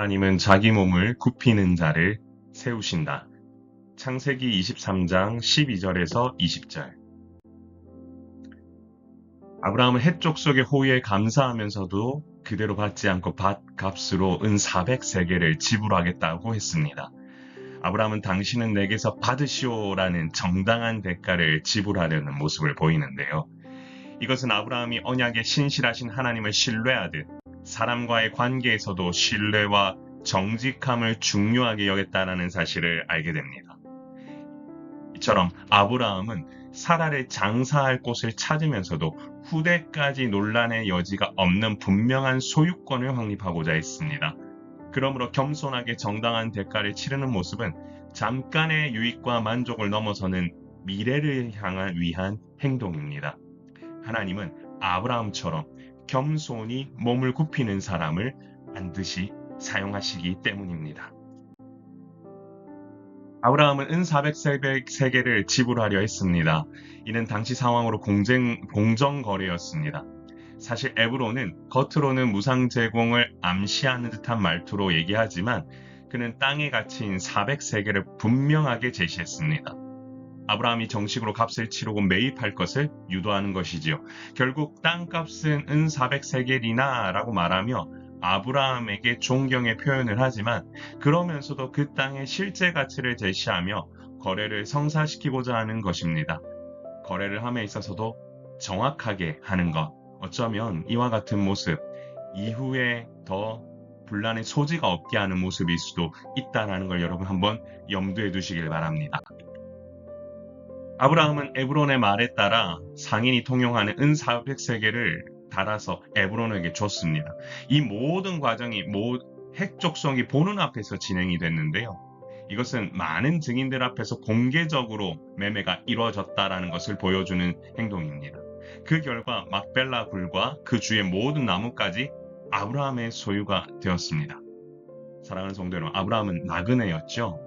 하나님은 자기 몸을 굽히는 자를 세우신다. 창세기 23장 12절에서 20절. 아브라함은 해쪽 속의 호의에 감사하면서도 그대로 받지 않고 밭 값으로 은 400세계를 지불하겠다고 했습니다. 아브라함은 당신은 내게서 받으시오라는 정당한 대가를 지불하려는 모습을 보이는데요. 이것은 아브라함이 언약에 신실하신 하나님을 신뢰하듯 사람과의 관계에서도 신뢰와 정직함을 중요하게 여겼다라는 사실을 알게 됩니다. 이처럼 아브라함은 사라를 장사할 곳을 찾으면서도 후대까지 논란의 여지가 없는 분명한 소유권을 확립하고자 했습니다. 그러므로 겸손하게 정당한 대가를 치르는 모습은 잠깐의 유익과 만족을 넘어서는 미래를 향한 위한 행동입니다. 하나님은 아브라함처럼 겸손히 몸을 굽히는 사람을 반드시 사용하시기 때문입니다. 아브라함은 은 400세계를 지불하려 했습니다. 이는 당시 상황으로 공정, 공정 거래였습니다. 사실 에브로는 겉으로는 무상 제공을 암시하는 듯한 말투로 얘기하지만 그는 땅의 가치인 400세계를 분명하게 제시했습니다. 아브라함이 정식으로 값을 치르고 매입할 것을 유도하는 것이지요. 결국 땅값은 은 400세겔이나 라고 말하며 아브라함에게 존경의 표현을 하지만 그러면서도 그 땅의 실제 가치를 제시하며 거래를 성사시키고자 하는 것입니다. 거래를 함에 있어서도 정확하게 하는 것. 어쩌면 이와 같은 모습, 이후에 더 분란의 소지가 없게 하는 모습일 수도 있다는 걸 여러분 한번 염두에 두시길 바랍니다. 아브라함은 에브론의 말에 따라 상인이 통용하는 은 400세계를 달아서 에브론에게 줬습니다. 이 모든 과정이 핵족성이 보는 앞에서 진행이 됐는데요. 이것은 많은 증인들 앞에서 공개적으로 매매가 이루어졌다라는 것을 보여주는 행동입니다. 그 결과 막벨라 굴과 그 주의 모든 나무까지 아브라함의 소유가 되었습니다. 사랑하는 성도 여러분, 아브라함은 나그네였죠.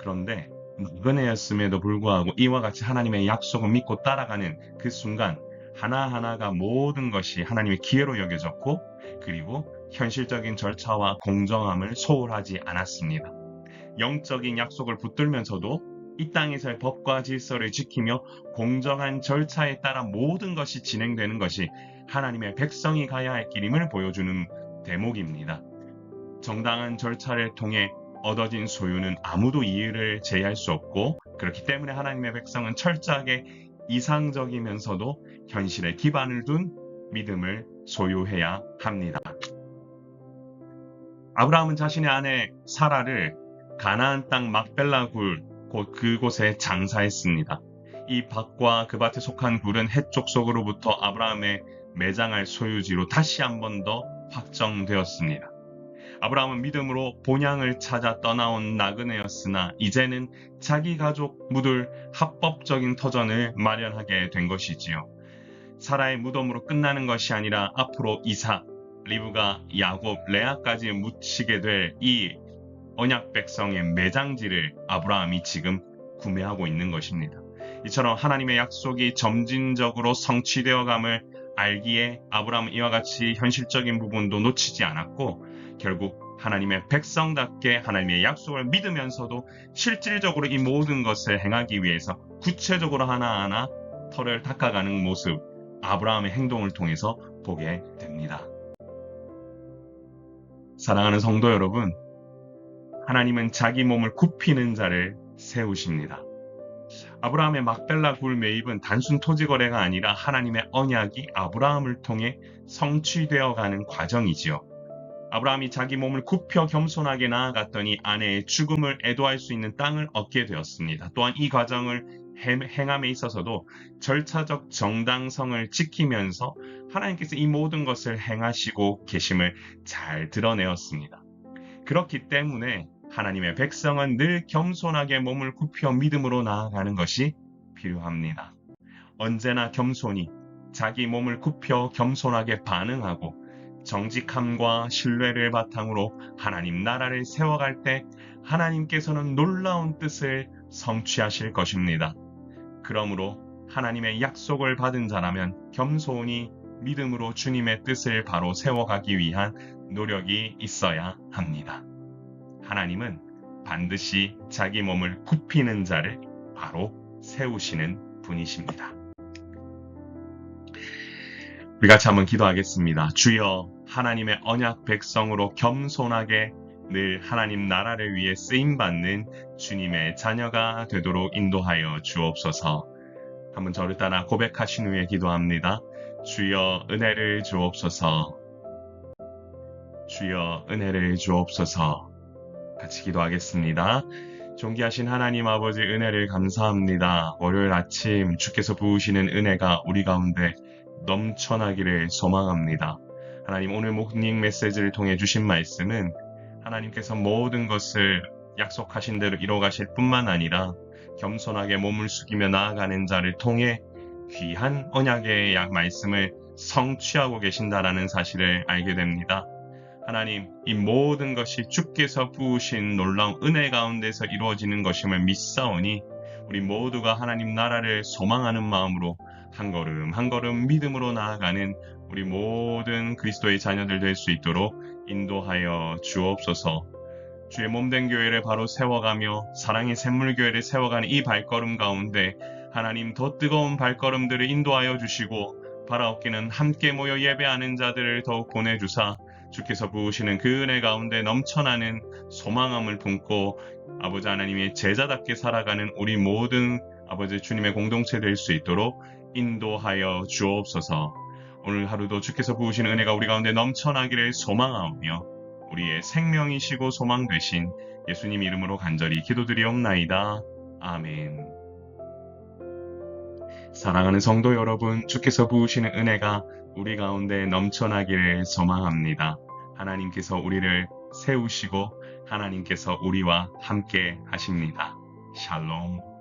그런데 나그네였음에도 불구하고 이와 같이 하나님의 약속을 믿고 따라가는 그 순간 하나하나가 모든 것이 하나님의 기회로 여겨졌고 그리고 현실적인 절차와 공정함을 소홀하지 않았습니다. 영적인 약속을 붙들면서도 이 땅에서의 법과 질서를 지키며 공정한 절차에 따라 모든 것이 진행되는 것이 하나님의 백성이 가야 할 길임을 보여주는 대목입니다. 정당한 절차를 통해 얻어진 소유는 아무도 이해를 제의할 수 없고 그렇기 때문에 하나님의 백성은 철저하게 이상적이면서도 현실에 기반을 둔 믿음을 소유해야 합니다. 아브라함은 자신의 아내 사라를 가나안 땅 막벨라 굴, 곧 그곳에 장사했습니다. 이 밭과 그 밭에 속한 굴은 해쪽 속으로부터 아브라함의 매장할 소유지로 다시 한 번 더 확정되었습니다. 아브라함은 믿음으로 본향을 찾아 떠나온 나그네였으나 이제는 자기 가족 묻을 합법적인 터전을 마련하게 된 것이지요. 사라의 무덤으로 끝나는 것이 아니라 앞으로 이삭, 리브가 야곱, 레아까지 묻히게 될 이 언약 백성의 매장지를 아브라함이 지금 구매하고 있는 것입니다. 이처럼 하나님의 약속이 점진적으로 성취되어 감을 알기에 아브라함은 이와 같이 현실적인 부분도 놓치지 않았고 결국 하나님의 백성답게 하나님의 약속을 믿으면서도 실질적으로 이 모든 것을 행하기 위해서 구체적으로 하나하나 털을 닦아가는 모습 아브라함의 행동을 통해서 보게 됩니다. 사랑하는 성도 여러분, 하나님은 자기 몸을 굽히는 자를 세우십니다. 아브라함의 막벨라 굴 매입은 단순 토지 거래가 아니라 하나님의 언약이 아브라함을 통해 성취되어 가는 과정이지요. 아브라함이 자기 몸을 굽혀 겸손하게 나아갔더니 아내의 죽음을 애도할 수 있는 땅을 얻게 되었습니다. 또한 이 과정을 행함에 있어서도 절차적 정당성을 지키면서 하나님께서 이 모든 것을 행하시고 계심을 잘 드러내었습니다. 그렇기 때문에 하나님의 백성은 늘 겸손하게 몸을 굽혀 믿음으로 나아가는 것이 필요합니다. 언제나 겸손히 자기 몸을 굽혀 겸손하게 반응하고 정직함과 신뢰를 바탕으로 하나님 나라를 세워갈 때 하나님께서는 놀라운 뜻을 성취하실 것입니다. 그러므로 하나님의 약속을 받은 자라면 겸손히 믿음으로 주님의 뜻을 바로 세워가기 위한 노력이 있어야 합니다. 하나님은 반드시 자기 몸을 굽히는 자를 바로 세우시는 분이십니다. 우리 같이 한번 기도하겠습니다. 주여 하나님의 언약 백성으로 겸손하게 늘 하나님 나라를 위해 쓰임 받는 주님의 자녀가 되도록 인도하여 주옵소서. 한번 저를 따라 고백하신 후에 기도합니다. 주여 은혜를 주옵소서. 주여 은혜를 주옵소서. 같이 기도하겠습니다. 존귀하신 하나님 아버지 은혜를 감사합니다. 월요일 아침 주께서 부으시는 은혜가 우리 가운데 넘쳐나기를 소망합니다. 하나님 오늘 목닝 메시지를 통해 주신 말씀은 하나님께서 모든 것을 약속하신 대로 이뤄가실 뿐만 아니라 겸손하게 몸을 숙이며 나아가는 자를 통해 귀한 언약의 약 말씀을 성취하고 계신다라는 사실을 알게 됩니다. 하나님, 이 모든 것이 주께서 부으신 놀라운 은혜 가운데서 이루어지는 것임을 믿사오니 우리 모두가 하나님 나라를 소망하는 마음으로 한 걸음 한 걸음 믿음으로 나아가는 우리 모든 그리스도의 자녀들 될 수 있도록 인도하여 주옵소서. 주의 몸된 교회를 바로 세워가며 사랑의 샘물교회를 세워가는 이 발걸음 가운데 하나님 더 뜨거운 발걸음들을 인도하여 주시고 바라옵기는 함께 모여 예배하는 자들을 더욱 보내주사 주께서 부으시는 그 은혜 가운데 넘쳐나는 소망함을 품고 아버지 하나님의 제자답게 살아가는 우리 모든 아버지 주님의 공동체 될 수 있도록 인도하여 주옵소서. 오늘 하루도 주께서 부으시는 은혜가 우리 가운데 넘쳐나기를 소망하오며 우리의 생명이시고 소망 되신 예수님 이름으로 간절히 기도드리옵나이다. 아멘. 사랑하는 성도 여러분, 주께서 부으시는 은혜가 우리 가운데 넘쳐나기를 소망합니다. 하나님께서 우리를 세우시고 하나님께서 우리와 함께 하십니다. 샬롬.